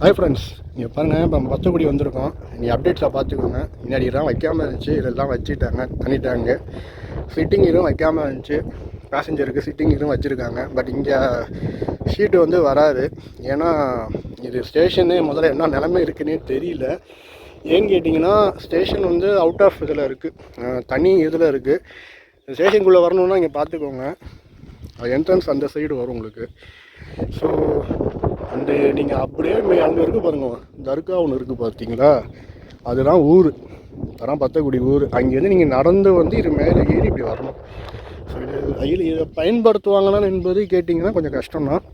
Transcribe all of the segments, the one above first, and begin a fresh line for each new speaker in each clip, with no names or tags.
Hi friends நீங்கள் பாருங்கள் இப்போ பச்சைக்குடி வந்திருக்கோம். நீ அப்டேட்ஸை பார்த்துக்கோங்க. முன்னாடி இதெல்லாம் வைக்காமல் இருந்துச்சு இதெல்லாம் வச்சுட்டாங்க. பண்ணிட்டாங்க சிட்டிங் இதுவும் வைக்காமல் இருந்துச்சு. பேசஞ்சருக்கு சிட்டிங் இதுவும் வச்சுருக்காங்க. பட் இங்கே ஷீட்டு வந்து வராது. ஏன்னா இது ஸ்டேஷனு முதல்ல என்ன நிலமை இருக்குன்னே தெரியல. ஏன்னு கேட்டிங்கன்னா ஸ்டேஷன் வந்து அவுட் ஆஃப் இதில் இருக்குது தனி இதில் இருக்குது ஸ்டேஷனுக்குள்ளே வரணுன்னா இங்கே பார்த்துக்கோங்க. என்ட்ரன்ஸ் அந்த சைடு வரும் உங்களுக்கு. ஸோ அண்டு நீங்கள் அப்படியே மே அங்கே இருக்குது பாருங்க. தர்கா ஒன்று இருக்குது பார்த்தீங்களா அதுதான் ஊர். அதான் பத்தக்குடி ஊர். அங்கேருந்து நீங்கள் நடந்து வந்து இது மேலே ஏறி இப்படி வரணும். ஸோ இது ரயில் இதை பயன்படுத்துவாங்களான்னு என்பது கேட்டிங்கன்னா கொஞ்சம் கஷ்டம்தான்.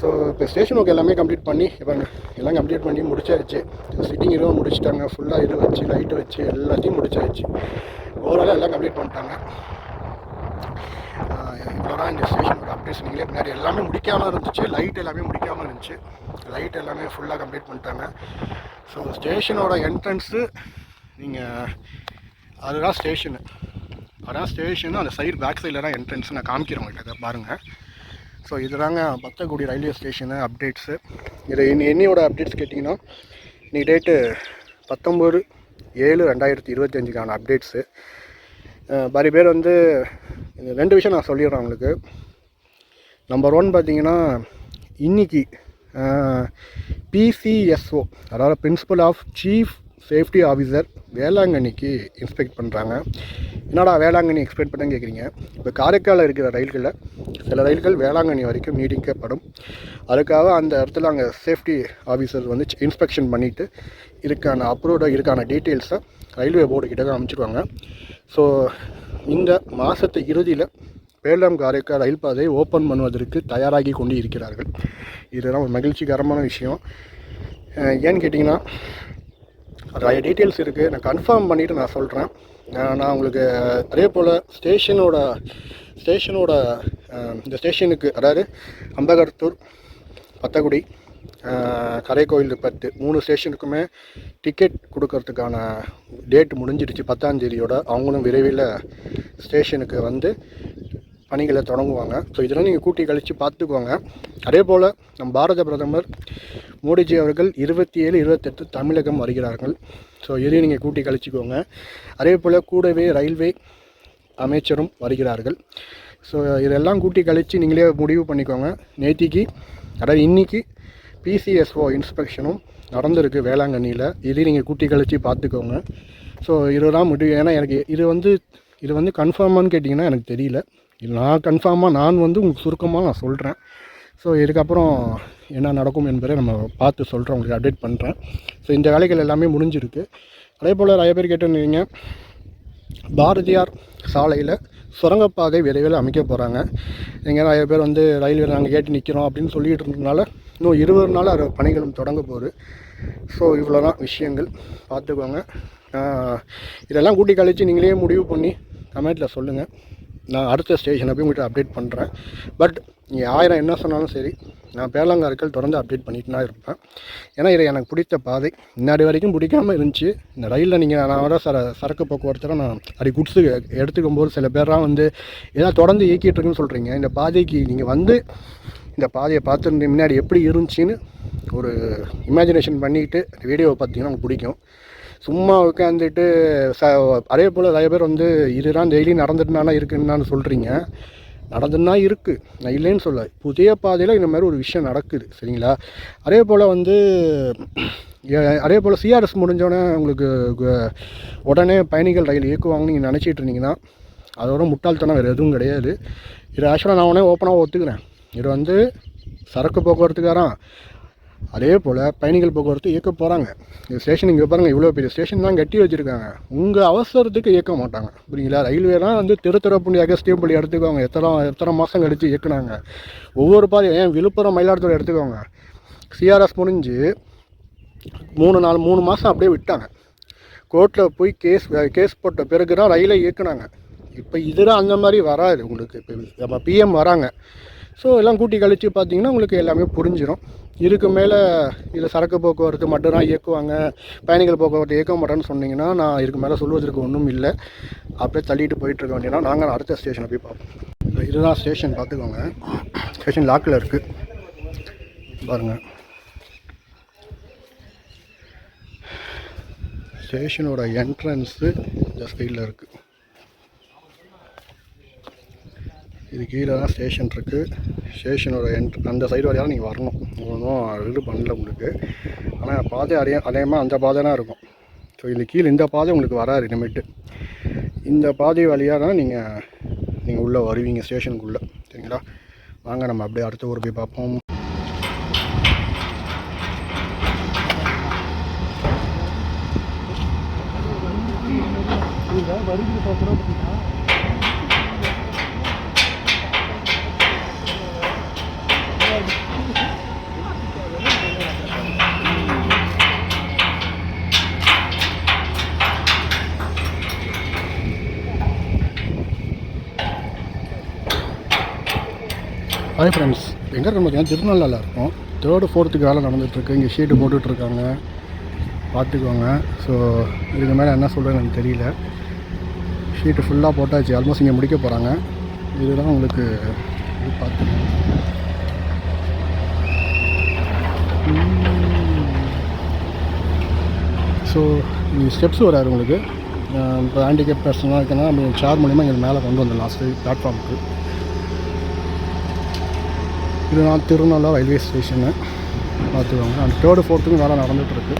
ஸோ இப்போ ஸ்டேஷன் ஒர்க் எல்லாமே கம்ப்ளீட் பண்ணி இப்போ எல்லாம் கம்ப்ளீட் பண்ணி முடிச்சாச்சு. சிட்டிங் இதுவும் முடிச்சிட்டாங்க. ஃபுல்லாக இது வச்சு லைட்டு வச்சு எல்லாத்தையும் முடிச்சாச்சு. ஓவராலாக எல்லாம் கம்ப்ளீட் பண்ணிட்டாங்க. இவ்வளோதான் இந்த ஸ்டேஷனோட அப்டேட்ஸ் நீங்களே பின்னாடி எல்லாமே முடிக்காமல் இருந்துச்சு. லைட் எல்லாமே முடிக்காமல் இருந்துச்சு. லைட் எல்லாமே ஃபுல்லாக கம்ப்ளீட் பண்ணிட்டாங்க. ஸோ ஸ்டேஷனோட என்ட்ரன்ஸு நீங்கள் அதுதான் ஸ்டேஷனு அதான் ஸ்டேஷனு அந்த சைடு பேக் சைடில் தான் என்ட்ரன்ஸ் நான் காமிக்கிறேன் உங்கள்கிட்ட பாருங்கள் ஸோ இதுதாங்க பத்தக்குடி ரயில்வே ஸ்டேஷனு அப்டேட்ஸு இது இன்னி என்னையோட அப்டேட்ஸ் கேட்டிங்கன்னா இன்னைக்கு டேட்டு பத்தொம்பது ஏழு ரெண்டாயிரத்தி இருபத்தஞ்சுக்கான அப்டேட்ஸு பாதி பேர் வந்து இந்த ரெண்டு விஷயம் நான் சொல்லிடுறேன் உங்களுக்கு. நம்பர் ஒன் பார்த்தீங்கன்னா இன்னைக்கு பிசிஎஸ்ஓ அதாவது principal of chief safety officer வேளாங்கண்ணிக்கு இன்ஸ்பெக்ட் பண்ணுறாங்க என்னடா வேளாங்கண்ணி எக்ஸ்பெக்ட் பண்ண கேட்குறீங்க இப்போ காரைக்காலில் இருக்கிற ரயில்களில் சில ரயில்கள் வேளாங்கண்ணி வரைக்கும் நீடிக்கப்படும் அதுக்காக அந்த இடத்துல அங்கே சேஃப்டி ஆஃபீஸர் வந்து இன்ஸ்பெக்ஷன் பண்ணிவிட்டு இதுக்கான அப்ரூவ்டாக இருக்கான டீட்டெயில்ஸை ரயில்வே போர்டு கிட்ட தான் அமைச்சிருவாங்க. ஸோ இந்த மாதத்து இறுதியில் பேலம் காரைக்கால் ரயில் பாதையை ஓப்பன் பண்ணுவதற்கு தயாராகி கொண்டு இருக்கிறார்கள் இதெல்லாம் ஒரு மகிழ்ச்சிகரமான விஷயம். ஏன்னு கேட்டிங்கன்னா நிறைய டீட்டெயில்ஸ் இருக்குது நான் கன்ஃபார்ம் பண்ணிவிட்டு நான் சொல்கிறேன் நான் உங்களுக்கு அதே போல் ஸ்டேஷனோட ஸ்டேஷனோட இந்த ஸ்டேஷனுக்கு அதாவது அம்பகர்த்தூர் பத்தகுடி கரைக்கோயில் பத்து மூணு ஸ்டேஷனுக்குமே டிக்கெட் கொடுக்கறதுக்கான டேட் முடிஞ்சிடுச்சு பத்தாம்தேதியோட அவங்களும் விரைவில் ஸ்டேஷனுக்கு வந்து பணிகளை தொடங்குவாங்க. ஸோ இதெல்லாம் நீங்கள் கூட்டி கழித்து பார்த்துக்கோங்க. அதே போல் நம் பாரத பிரதமர் மோடிஜி அவர்கள் இருபத்தி ஏழு இருபத்தெட்டு தமிழகம் வருகிறார்கள். ஸோ இதையும் நீங்கள் கூட்டி கழிச்சிக்கோங்க. அதே போல் கூடவே ரயில்வே அமைச்சரும் வருகிறார்கள். ஸோ இதெல்லாம் கூட்டி கழித்து நீங்களே முடிவு பண்ணிக்கோங்க. நேத்திக்கு அதாவது இன்றைக்கி பிசிஎஸ்ஓ இன்ஸ்பெக்ஷனும் நடந்திருக்கு வேளாங்கண்ணியில். இதையும் நீங்கள் கூட்டி கழித்து பார்த்துக்கோங்க. ஸோ இதுதான் முடிவு. ஏன்னா எனக்கு இது வந்து இது வந்து கன்ஃபார்மான்னு கேட்டிங்கன்னா எனக்கு தெரியல. இது நான் கன்ஃபார்மாக நான் வந்து உங்களுக்கு சுருக்கமாக நான் சொல்கிறேன் ஸோ இதுக்கப்புறம் என்ன நடக்கும் என்பதை நம்ம பார்த்து சொல்கிறோம் உங்களுக்கு அப்டேட் பண்ணுறேன் ஸோ இந்த வேலைகள் எல்லாமே முடிஞ்சிருக்கு. அதே போல் நிறைய பேர் கேட்டிருந்தீங்க பாரதியார் சாலையில் சுரங்கப்பாதை விரைவில் அமைக்க போகிறாங்க எங்கே நிறைய பேர் வந்து ரயில்வே நாங்கள் கேட்டு நிற்கிறோம் அப்படின்னு சொல்லிகிட்டு இருந்ததுனால இன்னும் இருபது நாள் அது பணிகளும் தொடங்க போகுது. ஸோ இவ்வளோ தான் விஷயங்கள். பார்த்துக்கோங்க. இதெல்லாம் கூட்டி கழித்து நீங்களே முடிவு பண்ணி கமெண்ட்டில் சொல்லுங்கள் நான் அடுத்த ஸ்டேஷனை போய் உங்கள்கிட்ட அப்டேட் பண்ணுறேன் பட் நீங்கள் ஆயிரம் என்ன சொன்னாலும் சரி நான் பேலங்காருக்கள் தொடர்ந்து அப்டேட் பண்ணிட்டு தான் இருப்பேன். ஏன்னா இது எனக்கு பிடித்த பாதை. முன்னாடி வரைக்கும் பிடிக்காம இருந்துச்சு. இந்த ரயிலில் நீங்கள் நான் வர சர சரக்கு போக்குவரத்தில் நான் அப்படி குட்ஸு எடுத்துக்கும் போது சில பேர்லாம் வந்து ஏதாவது தொடர்ந்து இயக்கிட்டு இருக்குன்னு சொல்கிறீங்க இந்த பாதைக்கு நீங்கள் வந்து இந்த பாதையை பார்த்துருந்து முன்னாடி எப்படி இருந்துச்சின்னு ஒரு இமேஜினேஷன் பண்ணிக்கிட்டு வீடியோவை பார்த்தீங்கன்னா உங்களுக்கு பிடிக்கும். சும்மா உட்காந்துட்டு ச அதே போல் நிறைய பேர் வந்து இதுதான் டெய்லி நடந்துட்டுனால இருக்குன்னு சொல்கிறீங்க நடந்துன்னா இருக்குது நான் இல்லைன்னு சொல்ல புதிய பாதையில் இந்த மாதிரி ஒரு விஷயம் நடக்குது. சரிங்களா? அதே போல் வந்து அதே போல் சிஆர்எஸ் முடிஞ்சோடனே உங்களுக்கு உடனே பயணிகள் ரயில் இயக்குவாங்கன்னு நீங்கள் நினச்சிட்டு இருந்தீங்கன்னா அதோட முட்டாள்தனம் வேறு எதுவும் கிடையாது. இது ஆக்சுவலாக நான் உடனே ஓப்பனாக ஒத்துக்கிறேன். இது வந்து சரக்கு போக்குவரத்துக்காரன். அதே போல் பயணிகள் போக்குவரத்து இயக்க போகிறாங்க இந்த ஸ்டேஷன் இங்கே பாருங்கள் இவ்வளோ பெரிய ஸ்டேஷன் தான் கட்டி வச்சுருக்காங்க. உங்கள் அவசரத்துக்கு இயக்க மாட்டாங்க. புரியுங்களா ரயில்வேலாம் வந்து திருத்துறப்புண்டி அகஸ்தியப்பள்ளி எடுத்துக்கோங்க எத்தனை எத்தனை மாதம் கழித்து இயக்குனாங்க. ஒவ்வொரு பாதையும் ஏன் விழுப்புரம் மயிலாடுதுறை எடுத்துக்கோங்க. சிஆர்எஸ் முடிஞ்சு மூணு நாலு மூணு மாதம் அப்படியே விட்டாங்க. கோர்ட்டில் போய் கேஸ் கேஸ் போட்ட பிறகு தான் ரயிலை இயக்குனாங்க. இப்போ இதெல்லாம் அந்த மாதிரி வராது உங்களுக்கு. இப்போ நம்ம பிஎம் வராங்க. ஸோ எல்லாம் கூட்டி கழித்து பார்த்தீங்கன்னா உங்களுக்கு எல்லாமே புரிஞ்சிடும் இதுக்கு மேலே இதில் சரக்கு போக்குவரத்து மட்டும்தான் இயக்குவாங்க. பயணிகள் போக்குவரத்து இயக்க மாட்டேன்னு சொன்னிங்கன்னா நான் இதுக்கு மேலே சொல்வதற்கு ஒன்றும் இல்லை. அப்படியே தள்ளிட்டு போயிட்டுருக்க வேண்டியனா நாங்கள் அடுத்த ஸ்டேஷனை போய் பார்ப்போம். இதுதான் ஸ்டேஷன் பார்த்துக்கோங்க. ஸ்டேஷன் லாக்கில் இருக்குது பாருங்கள் ஸ்டேஷனோட என்ட்ரன்ஸு இந்த சைடில் இருக்குது இது கீழே தான் ஸ்டேஷன் இருக்குது ஸ்டேஷனோட என்ட் அந்த சைடு வழியாக நீங்கள் வரணும். ஒன்றும் இது பண்ணல உங்களுக்கு. ஆனால் பாதை அடைய அடையமாக அந்த பாதை தான் இருக்கும். ஸோ இது கீழே இந்த பாதை உங்களுக்கு வராது இனிமேட்டு. இந்த பாதை வழியாக தான் நீங்கள் நீங்கள் உள்ளே வருவீங்க ஸ்டேஷனுக்குள்ளே சரிங்களா? வாங்க நம்ம அப்படியே அடுத்த ஊர் போய் பார்ப்போம். ஹாய் ஃப்ரெண்ட்ஸ் எங்கே இருக்கோம் பார்த்தீங்கன்னா திருநெல்வேலியில் இருக்கும். தேர்டு ஃபோர்த்துக்கு வேலை நடந்துகிட்ருக்கு இங்கே ஷீட்டு போட்டுட்ருக்காங்க பார்த்துக்கோங்க. ஸோ இதுக்கு மேலே என்ன சொல்கிறேன்னு எனக்கு தெரியல. ஷீட்டு ஃபுல்லாக போட்டாச்சு. ஆல்மோஸ்ட் இங்கே முடிக்க போகிறாங்க இதுதான் உங்களுக்கு இது பார்த்துக்கோங்க. ஸோ இங்கே ஸ்டெப்ஸ் வராது உங்களுக்கு. இப்போ ஹேண்டிகேப் பர்சனாக இருக்குன்னா நம்ம சேர் மூலிமா இங்கே மேலே கொண்டு வந்துடலாம். ஸ்டே பிளாட்ஃபார்முக்கு இதுதான் திருநள்ளா ரயில்வே ஸ்டேஷனு பார்த்துக்கோங்க. அந்த தேர்டு ஃபோர்த்துக்கும் வேலை நடந்துகிட்ருக்கு